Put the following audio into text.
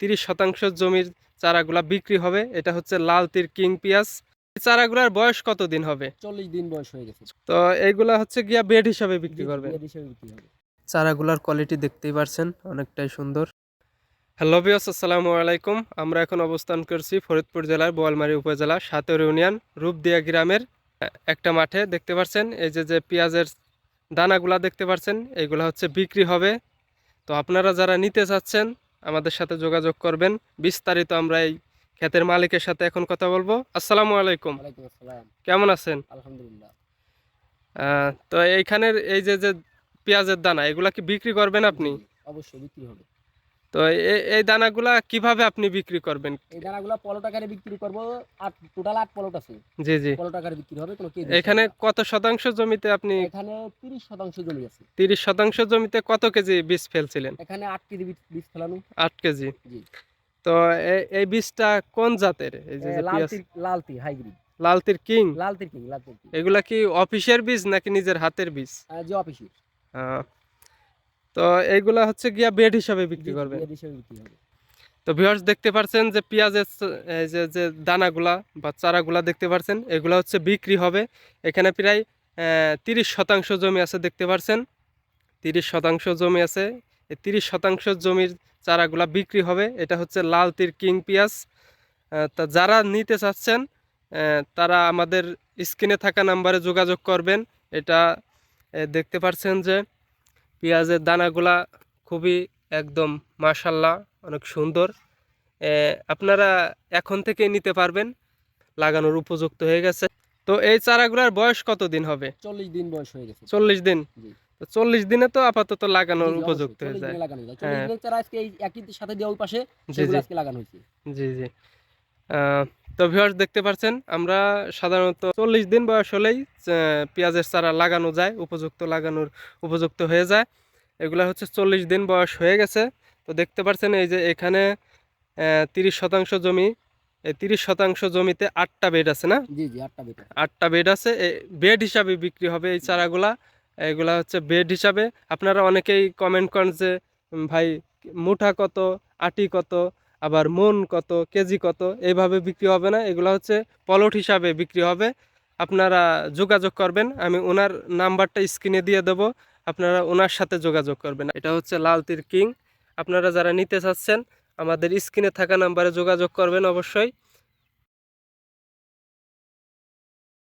তিরিশ শতাংশ জমির চারাগুলা বিক্রি হবে। এটা হচ্ছে লাল তীর কিং পিয়াজ। এই চারাগুলার বয়স কতদিন হবে? চল্লিশ দিন বয়স হয়ে গেছে। তো এইগুলা হচ্ছে গিয়া বেড হিসাবে বিক্রি করবে। চারাগুলার কোয়ালিটি দেখতেই পারছেন অনেকটাই সুন্দর। হ্যালো বিয়স আসসালামু আলাইকুম। আমরা এখন অবস্থান করছি ফরিদপুর জেলার বোয়ালমারী উপজেলা সাতর ইউনিয়ন রূপদিয়া গ্রামের একটা মাঠে। দেখতে পাচ্ছেন এই যে যে পেঁয়াজের দানাগুলা দেখতে পাচ্ছেন এইগুলা হচ্ছে বিক্রি হবে। তো আপনারা যারা নিতে চাচ্ছেন আমাদের সাথে যোগাযোগ করবেন। বিস্তারিত আমরা এই ক্ষেতের মালিকের সাথে এখন কথা বলব। আসসালামু আলাইকুম। কেমন আছেন? আলহামদুলিল্লাহ। আহ, তো এইখানের এই যে যে পেঁয়াজের দানা এগুলা কি বিক্রি করবেন আপনি? অবশ্যই বিক্রি হবে। তো এই এই দানাগুলা কীভাবে আপনি বিক্রি করবেন? এই দানাগুলো পলট আকারে বিক্রি করব। আট টোটাল আট পলট আছে। জি জি। পলট আকারে বিক্রি হবে কোনো কেজি এখানে কত শতাংশ জমিতে আপনি এখানে তিরিশ শতাংশ জমি আছে। তিরিশ শতাংশ জমিতে কত কেজি বীজ ফেলছিলেন? এখানে আট কেজি বীজ- ফেলানো। আট কেজি। জি। তো এই বীজটা কোন জাতের? এই যে এ, যে লাল পেঁয়াজ। তীর লাল তীর হাইব্রিড। লাল তীর কিং? লাল তীর কিং লাল তীর কিং। এগুলা কি অফিসের বীজ নাকি নিজের হাতের বীজ? যে অফিসের। তো এইগুলা হচ্ছে গিয়া বেড হিসাবে বিক্রি করবে। তো ভিউয়ার্স দেখতে পাচ্ছেন যে পেঁয়াজের এই যে যে দানাগুলা বা চারাগুলা দেখতে পাচ্ছেন এগুলা হচ্ছে বিক্রি হবে। এখানে প্রায় তিরিশ শতাংশ জমি আছে দেখতে পাচ্ছেন তিরিশ শতাংশ জমি আছে। এই তিরিশ শতাংশ জমির চারাগুলা বিক্রি হবে। এটা হচ্ছে লাল তীর কিং পেঁয়াজ। তা যারা নিতে চাচ্ছেন তারা আমাদের স্ক্রিনে থাকা নাম্বারে যোগাযোগ করবেন। এটা দেখতে পাচ্ছেন যে পেঁয়াজের দানাগুলা খুবই একদম মাশাল্লাহ অনেক সুন্দর। আপনারা এখন থেকে নিতে পারবেন লাগানোর উপযুক্ত হয়ে গেছে। তো এই চারাগুলার বয়স কত দিন হবে? চল্লিশ দিন বয়স হয়ে গেছে। চল্লিশ দিন? চল্লিশ দিনে তো আপাতত লাগানোর উপযুক্ত হয়ে যায়। হ্যাঁ। সাথে দেওয়া ওই পাশে জি জি। লাগানো হয়েছে। জি জি। আহ, তো ভিউয়ার্স দেখতে পাচ্ছেন আমরা সাধারণত চল্লিশ দিন বয়স হলেই পেঁয়াজের চারা লাগানো যায় উপযুক্ত লাগানোর উপযুক্ত হয়ে যায়। এগুলা হচ্ছে চল্লিশ দিন বয়স হয়ে গেছে। তো দেখতে পাচ্ছেন এই যে এখানে তিরিশ শতাংশ জমি এই তিরিশ শতাংশ জমিতে আটটা বেড আছে না? জি জি আটটা বেটা আটটা বেড আছে বেড হিসাবে বিক্রি হবে এই চারাগুলা। এগুলা হচ্ছে বেড হিসাবে। আপনারা অনেকেই কমেন্ট করেন যে ভাই মুঠা কত আটি কত? আবার মন কত, কেজি কত, এইভাবে বিক্রি হবে না। এগুলো হচ্ছে পলট হিসাবে বিক্রি হবে। আপনারা যোগাযোগ করবেন, আমি ওনার নাম্বারটা স্ক্রিনে দিয়ে দেব। আপনারা ওনার সাথে যোগাযোগ করবেন। এটা হচ্ছে লাল তীর কিং। আপনারা যারা নিতে চাচ্ছেন, আমাদের স্ক্রিনে থাকা নাম্বারে যোগাযোগ করবেন অবশ্যই।